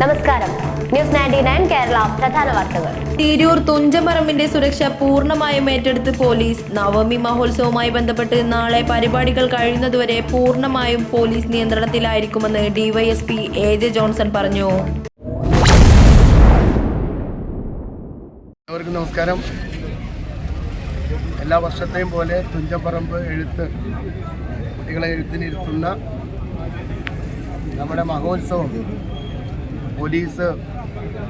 നമസ്കാരം. News ninety nine Kerala പ്രധാന വാർത്തകൾ. തിരൂർ തുഞ്ചമറമ്പിന്റെ സുരക്ഷ പൂർണമായും ഏറ്റെടുത്ത് പോലീസ് നവമി മഹോത്സവവുമായി ബന്ധപ്പെട്ട് നാളെ പരിപാടികൾ കഴിയുന്നതുവരെ പൂർണമായും പോലീസ് നിയന്ത്രണത്തിലായിരിക്കുമെന്ന് ഡിവൈഎസ്പി എ ജെ ജോൺസൺ പറഞ്ഞു. എല്ലാവർക്കും നമസ്കാരം. എല്ലാ വർഷത്തെയും പോലെ തുഞ്ചപ്പറമ്പ് എഴുത്ത് കുട്ടികളെ എഴുത്തിനിരുത്തുന്ന നമ്മുടെ മഹോത്സവം പോലീസ്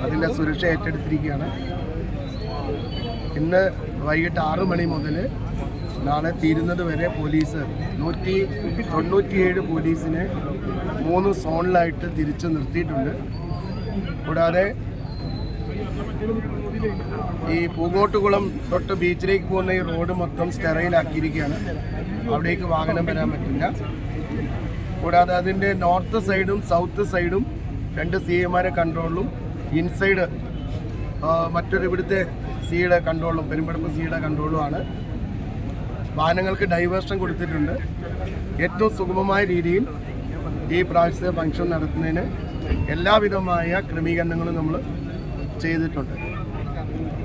അതിന്റെ സുരക്ഷ ഏറ്റെടുത്തിരിക്കുകയാണ്. ഇന്ന് വൈകിട്ട് ആറ് മണി മുതൽ നാളെ തീരുന്നത് വരെ പോലീസ് നൂറ്റി തൊണ്ണൂറ്റിയേഴ് പോലീസിനെ മൂന്ന് സോണിലായിട്ട് തിരിച്ചു നിർത്തിയിട്ടുണ്ട്. കൂടാതെ ഈ പൂങ്ങോട്ടുകുളം തൊട്ട് ബീച്ചിലേക്ക് പോകുന്ന ഈ റോഡ് മൊത്തം സ്റ്റെറൈലാക്കിയിരിക്കുകയാണ് അവിടേക്ക് വാഹനം വരാൻ പറ്റില്ല. കൂടാതെ അതിന്റെ നോർത്ത് സൈഡും സൗത്ത് സൈഡും രണ്ട് സി എമാരെ കൺട്രോളിലും ഇൻസൈഡ് മറ്റൊരു ഇവിടുത്തെ സിയുടെ കൺട്രോളും പെരുമ്പടപ്പ് സിയുടെ കൺട്രോളുമാണ് വാഹനങ്ങൾക്ക് ഡൈവേർഷൻ കൊടുത്തിട്ടുണ്ട്. ഏറ്റവും സുഗമമായ രീതിയിൽ ഈ പ്രാവശ്യത്തെ ഫംഗ്ഷൻ നടത്തുന്നതിന് എല്ലാവിധമായ ക്രമീകരണങ്ങളും നമ്മൾ ചെയ്തിട്ടുണ്ട്.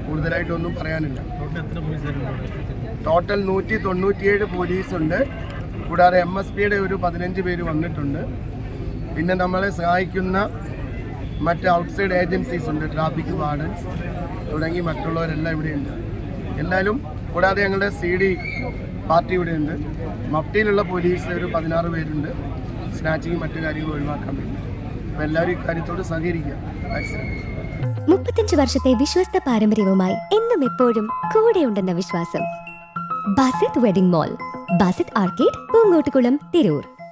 കൂടുതലായിട്ടൊന്നും പറയാനില്ല. ടോട്ടൽ നൂറ്റി തൊണ്ണൂറ്റിയേഴ് പോലീസുണ്ട്. കൂടാതെ എം എസ് പിയുടെ ഒരു പതിനഞ്ച് പേര് വന്നിട്ടുണ്ട്. പിന്നെ നമ്മളെ സഹായിക്കുന്ന മറ്റ് ഔട്ട്സൈഡ് ഏജൻസീസ് ഉണ്ട്. ട്രാഫിക് വാർഡൻസ് തുടങ്ങി മറ്റുള്ളവരെല്ലാം ഇവിടെയുണ്ട്. എന്നാലും കൂടാതെ ഞങ്ങളുടെ സി ഡി പാർട്ടി ഇവിടെയുണ്ട്. മഫ്റ്റിയിലുള്ള പോലീസ് ഒരു പതിനാറ് പേരുണ്ട്. സ്നാച്ചിങ് മറ്റു കാര്യങ്ങൾ ഒഴിവാക്കാൻ വേണ്ടി. അപ്പോൾ എല്ലാവരും ഇക്കാര്യത്തോട് സഹകരിക്കുക. മുപ്പത്തഞ്ച് വർഷത്തെ വിശ്വസ്ത പാരമ്പര്യവുമായി എന്നും എപ്പോഴും കൂടെയുണ്ടെന്ന വിശ്വാസം. Basith wedding mall Basith arcade Poongottukulam Tirur.